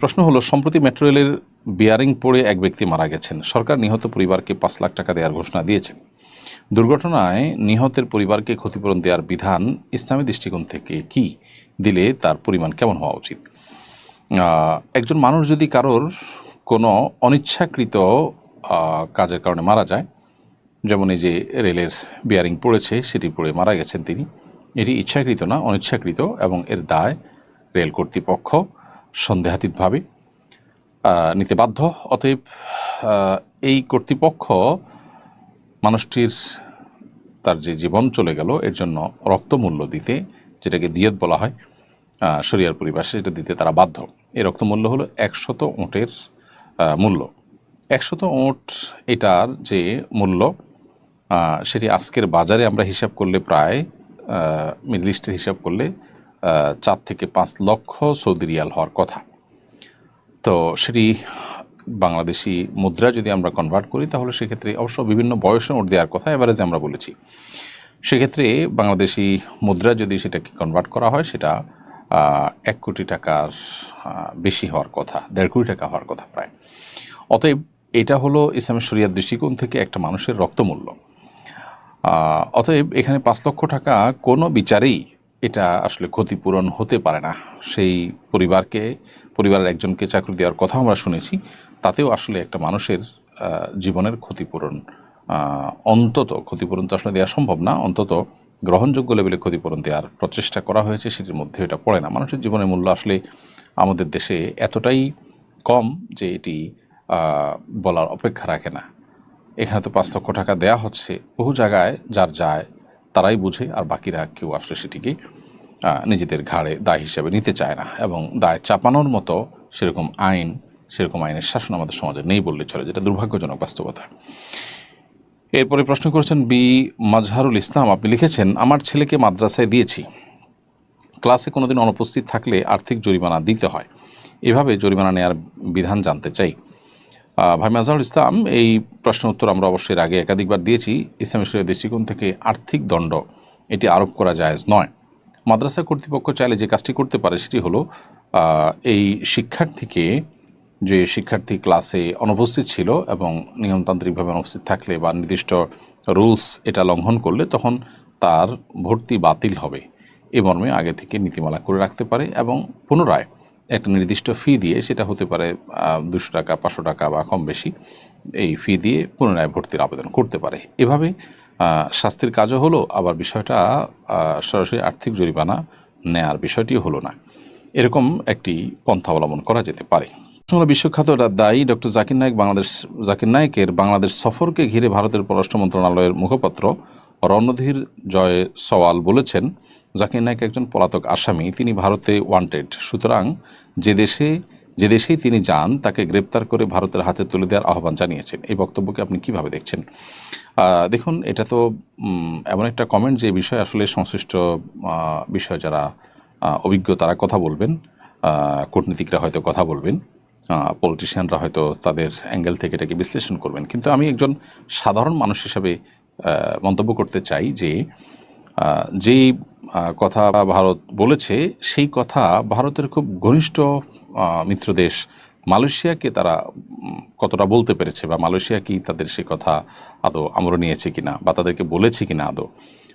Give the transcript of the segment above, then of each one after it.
প্রশ্ন হলো, সম্প্রতি মেট্রো রেলের বিয়ারিং পড়ে এক ব্যক্তি মারা গেছেন। সরকার নিহত পরিবারকে পাঁচ লাখ টাকা দেওয়ার ঘোষণা দিয়েছে। দুর্ঘটনায় নিহতের পরিবারকে ক্ষতিপূরণ দেওয়ার বিধান ইসলামী দৃষ্টিকোণ থেকে কি? দিলে তার পরিমাণ কেমন হওয়া উচিত? একজন মানুষ যদি কারোর কোনো অনিচ্ছাকৃত কাজের কারণে মারা যায়, যেমন এই যে রেলের বিয়ারিং পড়েছে, সেটি পড়ে মারা গেছেন তিনি, এটি ইচ্ছাকৃত না, অনিচ্ছাকৃত, এবং এর দায় রেল কর্তৃপক্ষ। সন্দেহাতীতভাবে নিতে বাধ্য। অতএব এই কর্তৃপক্ষ মানুষটির, তার যে জীবন চলে গেল, এর জন্য রক্তমূল্য দিতে, যেটাকে দিয়ত বলা হয় শরিয়ার পরিভাষায় সেটা দিতে তারা বাধ্য। এই রক্তমূল্য হলো একশত ওঁটের মূল্য। একশত ওঁট এটার যে মূল্য সেটি আজকের বাজারে আমরা হিসাব করলে প্রায় মিডল ইস্টের হিসাব করলে চার থেকে পাঁচ লক্ষ সৌদি রিয়াল হওয়ার কথা। তো সেটি বাংলাদেশি মুদ্রা যদি আমরা কনভার্ট করি, তাহলে সেক্ষেত্রে অবশ্য বিভিন্ন বয়সে নোট দেওয়ার কথা এভারেজে আমরা বলেছি। সেক্ষেত্রে বাংলাদেশি মুদ্রা যদি সেটাকে কনভার্ট করা হয়, সেটা এক কোটি টাকার বেশি হওয়ার কথা, দেড় কোটি টাকা হওয়ার কথা প্রায়। অতএব এটা হলো ইসলামের শরিয়ার দৃষ্টিকোণ থেকে একটা মানুষের রক্তমূল্য। অতএব এখানে পাঁচ লক্ষ টাকা কোনো বিচারেই এটা আসলে ক্ষতিপূরণ হতে পারে না। সেই পরিবারকে, পরিবারের একজনকে চাকরি দেওয়ার কথা আমরা শুনেছি। তাতেও আসলে একটা মানুষের জীবনের ক্ষতিপূরণ অন্তত ক্ষতিপূরণ তো আসলে দেওয়া সম্ভব না, অন্তত গ্রহণযোগ্য লেভেলে ক্ষতিপূরণ দেওয়ার প্রচেষ্টা করা হয়েছে, সেটির মধ্যে এটা পড়ে না। মানুষের জীবনের মূল্য আসলে আমাদের দেশে এতটাই কম যে এটি বলার অপেক্ষা রাখে না। এখানে তো পাঁচ লক্ষ টাকা দেয়া হচ্ছে। বহু জায়গায় যার যায় তারাই বুঝে আর বাকিরা কেউ আসলে সেটিকে নিজেদের ঘাড়ে দায় হিসেবে নিতে চায় না এবং দায় চাপানোর মতো সেরকম আইন, সেরকম আইনের শাসন আমাদের সমাজে নেই বললে চলে, যেটা দুর্ভাগ্যজনক বাস্তবতা। এরপরে প্রশ্ন করেছেন, বি, মাজহারুল ইসলাম, আপনি লিখেছেন, আমার ছেলেকে মাদ্রাসায় দিয়েছি। ক্লাসে কোনোদিন অনুপস্থিত থাকলে আর্থিক জরিমানা দিতে হয়। এভাবে জরিমানা নেওয়ার বিধান জানতে চাই। ভাই মাজহারুল ইসলাম, এই প্রশ্ন উত্তর আমরা অবশ্যই আগে একাধিকবার দিয়েছি। ইসলামী শরীয় দৃষ্টিকোণ থেকে আর্থিক দণ্ড, এটি আরোপ করা জায়েজ নয়। মাদ্রাসা কর্তৃপক্ষ চাইলে যে কাজটি করতে পারে সেটি হলো এই শিক্ষার্থীকে যে শিক্ষার্থী ক্লাসে অনুপস্থিত ছিল এবং নিয়মতান্ত্রিকভাবে অনুপস্থিত থাকলে বা নির্দিষ্ট রুলস এটা লঙ্ঘন করলে তখন তার ভর্তি বাতিল হবে। এ মর্মে আগে থেকে নীতিমালা করে রাখতে পারে এবং পুনরায় একটা নির্দিষ্ট ফি দিয়ে সেটা হতে পারে দুশো টাকা, পাঁচশো টাকা বা কম বেশি, এই ফি দিয়ে পুনরায় ভর্তির আবেদন করতে পারে। এভাবে শাস্তির কাজও হলো, আবার বিষয়টা সরাসরি আর্থিক জরিমানা নেয়ার বিষয়টিও হলো না। এরকম একটি পন্থা অবলম্বন করা যেতে পারে। বিশ্বখ্যাত দায়ী ডক্টর জাকির নায়েক, বাংলাদেশ, জাকির নায়কের বাংলাদেশ সফরকে ঘিরে ভারতের পররাষ্ট্র মন্ত্রণালয়ের মুখপাত্র রণধীর জয় সওয়াল বলেছেন জাকির নায়েক একজন পলাতক আসামি। তিনি ভারতে ওয়ান্টেড সুতরাং যে দেশে, যে দেশেই তিনি যান, তাকে গ্রেপ্তার করে ভারতের হাতে তুলে দেওয়ার আহ্বান জানিয়েছেন। এই বক্তব্যকে আপনি কীভাবে দেখছেন? দেখুন, এটা তো এমন একটা কমেন্ট যে বিষয়ে আসলে সংশ্লিষ্ট বিষয়ে যারা অভিজ্ঞ, তারা কথা বলবেন। কূটনীতিকরা হয়তো কথা বলবেন। পলিটিশিয়ানরা হয়তো তাদের অ্যাঙ্গেল থেকে এটাকে বিশ্লেষণ করবেন। কিন্তু আমি একজন সাধারণ মানুষ হিসাবে মন্তব্য করতে চাই যে যেই কথা ভারত বলেছে, সেই কথা ভারতের খুব ঘনিষ্ঠ মিত্র দেশ মালয়েশিয়াকে তারা কতটা বলতে পেরেছে বা মালয়েশিয়া কি তাদের সে কথা আদৌ আমল নিয়েছে কিনা বা তাদেরকে বলেছে কিনা আদৌ?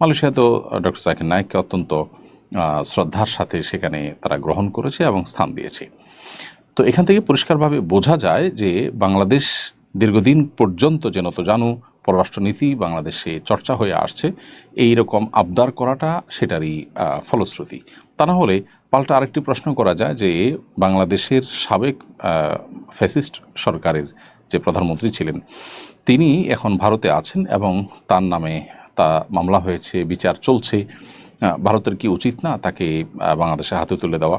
মালয়েশিয়া তো ডক্টর জাকির নায়েককে অত্যন্ত শ্রদ্ধার সাথে সেখানে তারা গ্রহণ করেছে এবং স্থান দিয়েছে। তো এখান থেকে পরিষ্কারভাবে বোঝা যায় যে বাংলাদেশ দীর্ঘদিন পর্যন্ত যেন তো জানু পররাষ্ট্রনীতি বাংলাদেশে চর্চা হয়ে আসছে এই রকম আবদার করাটা সেটারই ফলশ্রুতি। তা না হলে পাল্টা আরেকটি প্রশ্ন করা যায় যে, বাংলাদেশের সাবেক ফ্যাসিস্ট সরকারের যে প্রধানমন্ত্রী ছিলেন, তিনি এখন ভারতে আছেন এবং তার নামে তা মামলা হয়েছে, বিচার চলছে। ভারতের কি উচিত না তাকে বাংলাদেশের হাতে তুলে দেওয়া?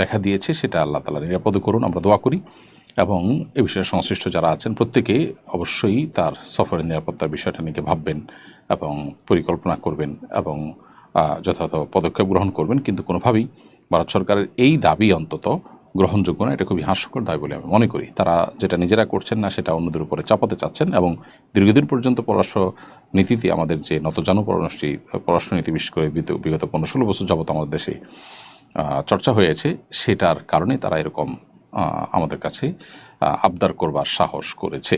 দেখা দিয়েছে, সেটা আল্লাহ তালা নিরাপদ করুন, আমরা দোয়া করি। এবং এ বিষয়ে সংশ্লিষ্ট যারা আছেন, প্রত্যেকে অবশ্যই তার সফরের নিরাপত্তার বিষয়টা নিয়ে ভাববেন এবং পরিকল্পনা করবেন এবং যথাযথ পদক্ষেপ গ্রহণ করবেন। কিন্তু কোনোভাবেই ভারত সরকারের এই দাবি অন্তত গ্রহণযোগ্য না, এটা খুবই হাস্যকর দাবি বলে আমি মনে করি। তারা যেটা নিজেরা করছেন না, সেটা অন্যদের উপরে চাপাতে চাচ্ছেন এবং দীর্ঘদিন পর্যন্ত পররাষ্ট্র নীতিতে আমাদের যে নতজানু পররাষ্ট্র পররাষ্ট্র নীতি বিশেষ করে বিগত পনেরো ষোলো বছর যাবত আমাদের দেশে চর্চা হয়েছে, সেটার কারণে তারা এরকম আমাদের কাছে আবদার করবার সাহস করেছে।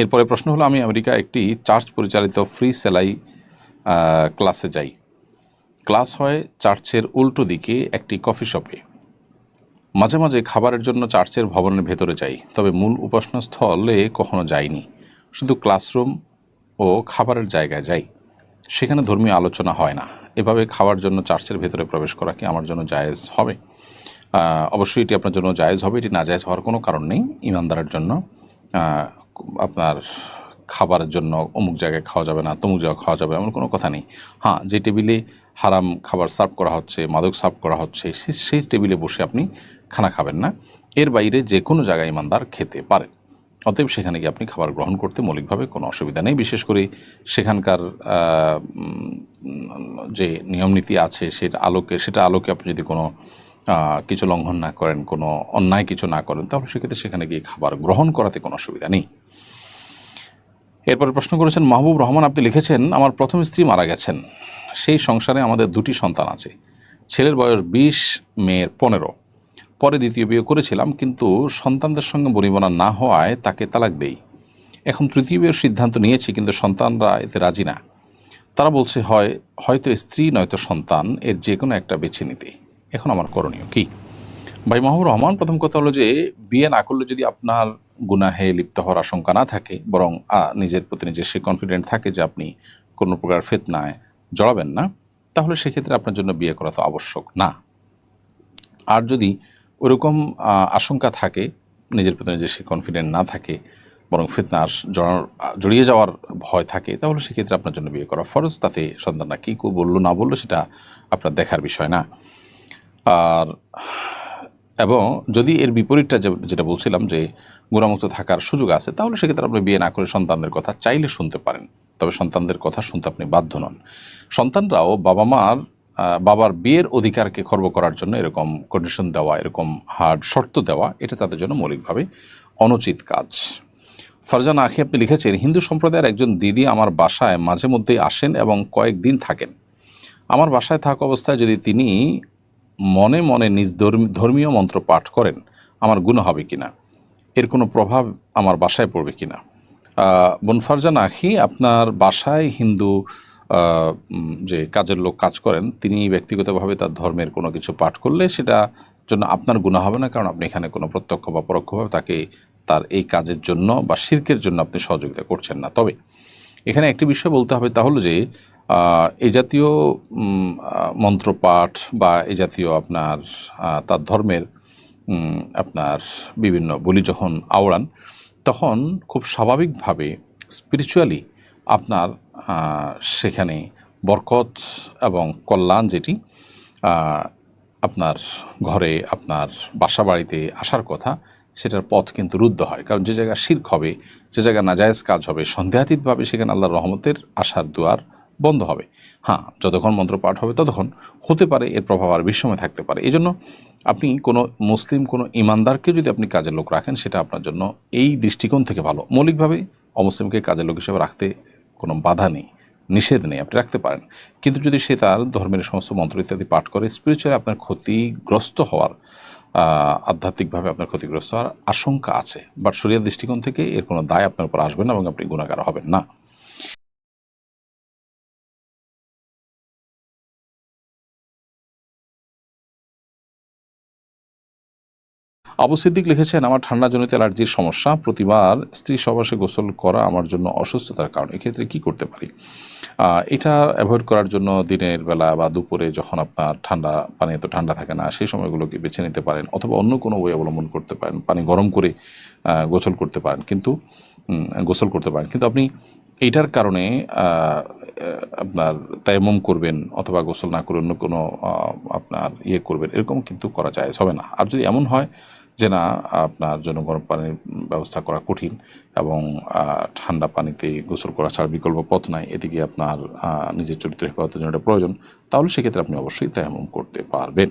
এরপরে প্রশ্ন হলো, আমি আমেরিকা একটি চার্চ পরিচালিত ফ্রি সেলাই ক্লাসে যাই। ক্লাস হয় চার্চের উল্টো দিকে একটি কফি শপে। মাঝে মাঝে খাবারের জন্য চার্চের ভবনের ভেতরে যাই, তবে মূল উপাসনাস্থলে কখনো যাইনি। শুধু ক্লাসরুম ও খাবারের জায়গায় যাই। সেখানে ধর্মীয় আলোচনা হয় না। এভাবে খাওয়ার জন্য চার্চের ভেতরে প্রবেশ করা কি আমার জন্য জায়েজ হবে? অবশ্যই এটি আপনার জন্য জায়েজ হবে, এটি না জায়েজ হওয়ার কোনো কারণ নেই। ইমানদারের জন্য আপনার খাবারের জন্য অমুক জায়গায় খাওয়া যাবে না, তমুক জায়গায় খাওয়া যাবে এমন কোনো কথা নেই। হ্যাঁ যে টেবিলে হারাম খাবার সার্ভ করা হচ্ছে, মাদক সার্ভ করা হচ্ছে সেই টেবিলে বসে আপনি খানা খাবেন না। এর বাইরে যে কোনো জায়গায় ইমানদার খেতে পারে। অতএব সেখানে গিয়ে আপনি খাবার গ্রহণ করতে মৌলিকভাবে কোনো অসুবিধা নেই। বিশেষ করে সেখানকার যে নিয়মনীতি আছে, সেটা আলোকে সেটা আলোকে আপনি যদি কোনো কিছু লঙ্ঘন না করেন, কোনো অন্যায় কিছু না করেন, তাহলে সেক্ষেত্রে সেখানে গিয়ে খাবার গ্রহণ করাতে কোনো অসুবিধা নেই। এরপরে প্রশ্ন করেছেন, মাহবুব রহমান, আপনি লিখেছেন, আমার প্রথম স্ত্রী মারা গেছেন। সেই সংসারে আমাদের দুটি সন্তান আছে। ছেলের বয়স বিশ, মেয়ের পনেরো। পরে দ্বিতীয় বিয়ে করেছিলাম, কিন্তু সন্তানদের সঙ্গে বনিবনা না হওয়ায় তাকে তালাক দেই। এখন তৃতীয় বিয়ের সিদ্ধান্ত নিয়েছি, কিন্তু সন্তানরা এতে রাজি না। তারা বলছে, হয়, হয়তো স্ত্রী, নয়তো সন্তান, এর যে কোনো একটা বেছে নিতে। এখন আমার করণীয় কি? ভাই মাহবুব রহমান, প্রথম কথা হলো যে, বিয়ে না করলে যদি আপনার গুনাহে লিপ্ত হওয়ার আশঙ্কা না থাকে, বরং নিজের প্রতি নিজের সে কনফিডেন্ট থাকে যে আপনি কোনো প্রকার ফেতনায় জড়াবেন না, তাহলে সেক্ষেত্রে আপনার জন্য বিয়ে করা তো আবশ্যক না। আর যদি ওরকম আশঙ্কা থাকে, নিজের প্রতি নিজের সে কনফিডেন্ট না থাকে, বরং ফিতনা জড়িয়ে যাওয়ার ভয় থাকে, তাহলে সেক্ষেত্রে আপনার জন্য বিয়ে করা ফরজ। তাতে সন্তানরা কী বলল না বলল সেটা আপনার দেখার বিষয় না। আর, এবং যদি এর বিপরীতটা যে- যেটা বলছিলাম যে, গুণামুক্ত থাকার সুযোগ আছে, তাহলে সেক্ষেত্রে আপনি বিয়ে না করে সন্তানদের কথা চাইলে শুনতে পারেন। তবে সন্তানদের কথা শুনতে আপনি বাধ্য নন। সন্তানরাও বাবা মার বাবার বিয়ের অধিকারকে খর্ব করার জন্য এরকম কন্ডিশন দেওয়া এরকম হার্ড শর্ত দেওয়া এটা তাদের জন্য মৌলিকভাবে অনুচিত কাজ। ফারজান আখি আপনি লিখেছেন হিন্দু সম্প্রদায়ের একজন দিদি আমার বাসায় মাঝে মধ্যেই আসেন এবং কয়েকদিন থাকেন। আমার বাসায় থাকা অবস্থায় যদি তিনি মনে মনে নিজ ধর্ম- ধর্মীয় মন্ত্র পাঠ করেন আমার গুণ হবে কিনা? এর কোনো প্রভাব আমার বাসায় পড়বে কিনা? আহ, বনফারজান আখি আপনার বাসায় হিন্দু যে কাজের লোক কাজ করেন, তিনি ব্যক্তিগতভাবে তার ধর্মের কোনো কিছু পাঠ করলে সেটা জন্য আপনার গুণা হবে না, কারণ আপনি এখানে কোনো প্রত্যক্ষ বা পরোক্ষভাবে তাকে তার এই কাজের জন্য বা শির্কের জন্য আপনি সহযোগিতা করছেন না। তবে এখানে একটি বিষয় বলতে হবে তা হলো যে এ জাতীয় মন্ত্রপাঠ বা এ জাতীয় আপনার তার ধর্মের আপনার বিভিন্ন বলি যখন আওড়ান, তখন খুব স্বাভাবিকভাবে স্পিরিচুয়ালি আপনার সেখানে বরকত এবং কল্যাণ যেটি আপনার ঘরে, আপনার বাসা বাড়িতে আসার কথা, সেটার পথ কিন্তু রুদ্ধ হয়। কারণ যে জায়গায় শির্ক হবে, যে জায়গায় নাজায়েজ কাজ হবে, সন্দেহাতীতভাবে সেখানে আল্লাহর রহমতের আসার দুয়ার বন্ধ হবে। হ্যাঁ যতক্ষণ মন্ত্র পাঠ হবে ততক্ষণ হতে পারে, এর প্রভাব আর বিশ্বময় থাকতে পারে। এই জন্য আপনি কোনো মুসলিম, কোনো ইমানদারকে যদি আপনি কাজের লোক রাখেন, সেটা আপনার জন্য এই দৃষ্টিকোণ থেকে ভালো। মৌলিকভাবে অমুসলিমকে কাজের লোক হিসেবে রাখতে কোনো বাধা নেই, নিষেধ নেই, আপনি রাখতে পারেন। কিন্তু যদি সে তার ধর্মের সমস্ত মন্ত্র ইত্যাদি পাঠ করে স্পিরিচুয়ালি আপনার ক্ষতিগ্রস্ত হওয়ার আধ্যাত্মিকভাবে আপনার ক্ষতিগ্রস্ত হওয়ার আশঙ্কা আছে। বাট শরীরের দৃষ্টিকোণ থেকে এর কোনো দায় আপনার উপর আসবে না এবং আপনি গুণাকার হবেন না। আবু সিদ্দিক লিখেছেন, আমার ঠান্ডাজনিত অ্যালার্জির সমস্যা। প্রতিবার স্ত্রী সবাসে গোসল করা আমার জন্য অসুস্থতার কারণ। এক্ষেত্রে কি করতে পারি? এটা অ্যাভয়েড করার জন্য দিনের বেলা বা দুপুরে যখন আপনার ঠান্ডা, পানি এত ঠান্ডা থাকে না, সেই সময়গুলোকে বেছে নিতে পারেন অথবা অন্য কোনো ওয়ে অবলম্বন করতে পারেন। পানি গরম করে গোসল করতে পারেন। কিন্তু গোসল করতে পারেন। কিন্তু আপনি এইটার কারণে আপনার তায়াম্মুম করবেন অথবা গোসল না করে অন্য কোনো আপনার ইয়ে করবেন। এরকম কিন্তু করা যায়, হবে না। আর যদি এমন হয় যে না, আপনার জন্য গরম পানির ব্যবস্থা করা কঠিন এবং ঠান্ডা পানিতে গোসল করা ছাড়া বিকল্প পথ নাই। এদিকে আপনার নিজের চরিত্র হেফাজতের জন্য এটা প্রয়োজন। তাহলে সেক্ষেত্রে আপনি অবশ্যই তায়াম্মুম করতে পারবেন।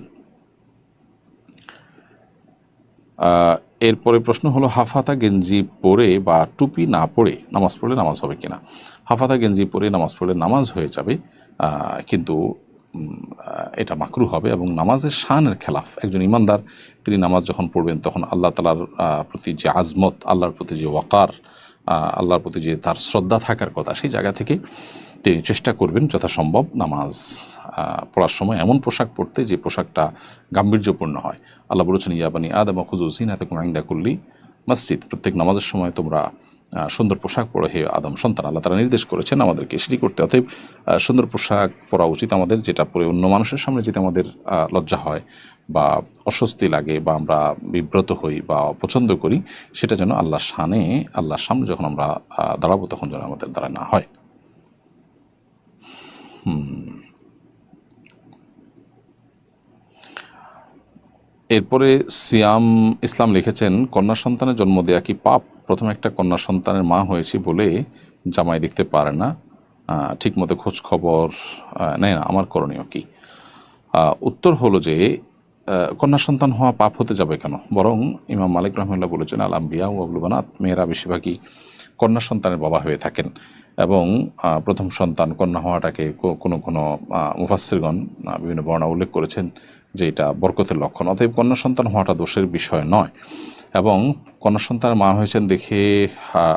এরপরে প্রশ্ন হলো, হাফাতা গেঞ্জি পরে বা টুপি না পরে নামাজ পড়লে নামাজ হবে কিনা? হাফাতা গেঞ্জি পরে নামাজ পড়লে নামাজ হয়ে যাবে কিন্তু এটা মাকরু হবে এবং নামাজের শানের খেলাফ। একজন ইমানদার, তিনি নামাজ যখন পড়বেন, তখন আল্লাহ তালার প্রতি যে আজমত, আল্লাহর প্রতি যে ওয়াকার আল্লাহর প্রতি যে তার শ্রদ্ধা থাকার কথা, সেই জায়গা থেকে তিনি চেষ্টা করবেন যথাসম্ভব নামাজ পড়ার সময়। এমন পোশাক পরতে যে পোশাকটা গাম্ভীর্যপূর্ণ হয়। আল্লাহ বলেছেন ইয়াবানি আদম খুজু সিনাতে আইন্দা করলি মসজিদ। প্রত্যেক নামাজের সময় তোমরা সুন্দর পোশাক পরে হে আদম সন্তান। আল্লাহ তারা নির্দেশ করেছেন আমাদেরকে সেটি করতে। অতএব সুন্দর পোশাক পরা উচিত আমাদের, যেটা পরে অন্য মানুষের সামনে যেতে আমাদের লজ্জা হয় বা অস্বস্তি লাগে বা আমরা বিব্রত হই বা অপছন্দ করি, সেটা যেন আল্লাহ শানে আল্লাহর সামনে যখন আমরা দাঁড়াবো তখন যেন আমাদের দ্বারা না হয়। এরপরে সিয়াম ইসলাম লিখেছেন কন্যা সন্তানের জন্ম দেয়া কি পাপ? প্রথম একটা কন্যা সন্তানের মা হয়েছি বলে জামাই দেখতে পারে না। ঠিকমতো খোঁজ খবর নেয় না। আমার করণীয় কি? উত্তর হলো যে কন্যা সন্তান হওয়া পাপ হতে যাবে কেন? বরং ইমাম মালিক রহমুল্লাহ বলেছেন আল আম্বিয়া ও আবলুবানাত মেয়েরা বেশিরভাগই কন্যা সন্তানের বাবা হয়ে থাকেন। এবং প্রথম সন্তান কন্যা হওয়াটাকে কোনো কোনো আহ, বিভিন্ন বর্ণা উল্লেখ করেছেন। যে এটা বরকতের লক্ষণ। অতএব কন্যা সন্তান হওয়াটা দোষের বিষয় নয়। এবং কন্যা সন্তানের মা হয়েছেন দেখে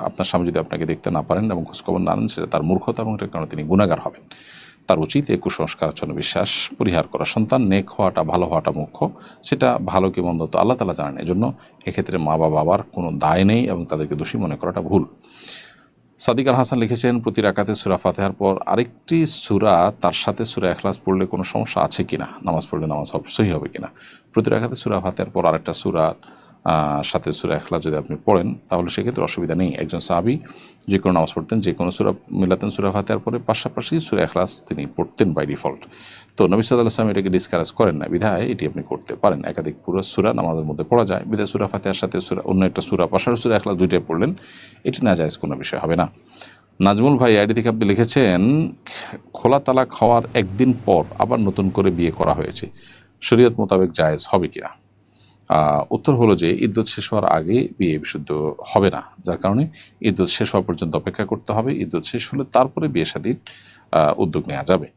আপনার স্বামী যদি আপনাকে দেখতে না পারেন এবং খোঁজখবর না নেন, সেটা তার মূর্খতা এবং এটার কারণে তিনি গুণাগার হবেন। তার উচিত এই কুসংস্কারাচ্ছন্ন বিশ্বাস, পরিহার করা। সন্তান নেক হওয়াটা, ভালো হওয়াটা মুখ্য। সেটা ভালো কি মন্দ তো আল্লাহ তালা জানেন। এজন্য এক্ষেত্রে মা বা বাবার কোনো দায় নেই এবং তাদেরকে দোষী মনে করাটা ভুল। সাদিক আল হাসান লিখেছেন, প্রতি রাকাতে সুরা ফাতেহার পর আরেকটি সুরা, তার সাথে সুরা এখলাস পড়লে কোনো সমস্যা আছে কিনা? নামাজ পড়লে নামাজ অবশ্যই হবে কিনা? প্রতি রাকাতে সুরা ফাতেহার পর আরেকটা সুরা সাথে সুরা এখলা যদি আপনি পড়েন, তাহলে সেক্ষেত্রে অসুবিধা নেই। একজন সাহাবি যে কোনো নামাজ পড়তেন, যে কোনো সুরা, মিলাতেন সুরা ফাতেহার পরে, পাশাপাশি সুরা এখলাস তিনি পড়তেন বাই ডিফল্ট তো নবী সাদ আসলাম এটাকে ডিসকারেজ করেন না। বিধায় এটি আপনি করতে পারেন। একাধিক পুরো সুরা নামাজের মধ্যে পড়া যায়। বিধায় সুরা ফাতেহার সাথে সুরা, অন্য একটা সুরা পাশার সুরা এখলাস দুইটাই পড়লেন। এটি না যায় কোনো বিষয় হবে না। নাজমুল ভাই আইডি থেকে আপনি লিখেছেন, খোলা তালাক হওয়ার একদিন পর আবার নতুন করে বিয়ে করা হয়েছে। শরীয়ত মোতাবেক জায়েজ হবে কিনা? উত্তর হলো যে ইদ্যুৎ শেষ হওয়ার আগে বিয়ে বিশুদ্ধ হবে না। যার কারণে ইদ্যুৎ শেষ হওয়া পর্যন্ত অপেক্ষা করতে হবে। ইদ্যুৎ শেষ হলে তারপরে বিয়ে শাদীর উদ্যোগ নেওয়া যাবে।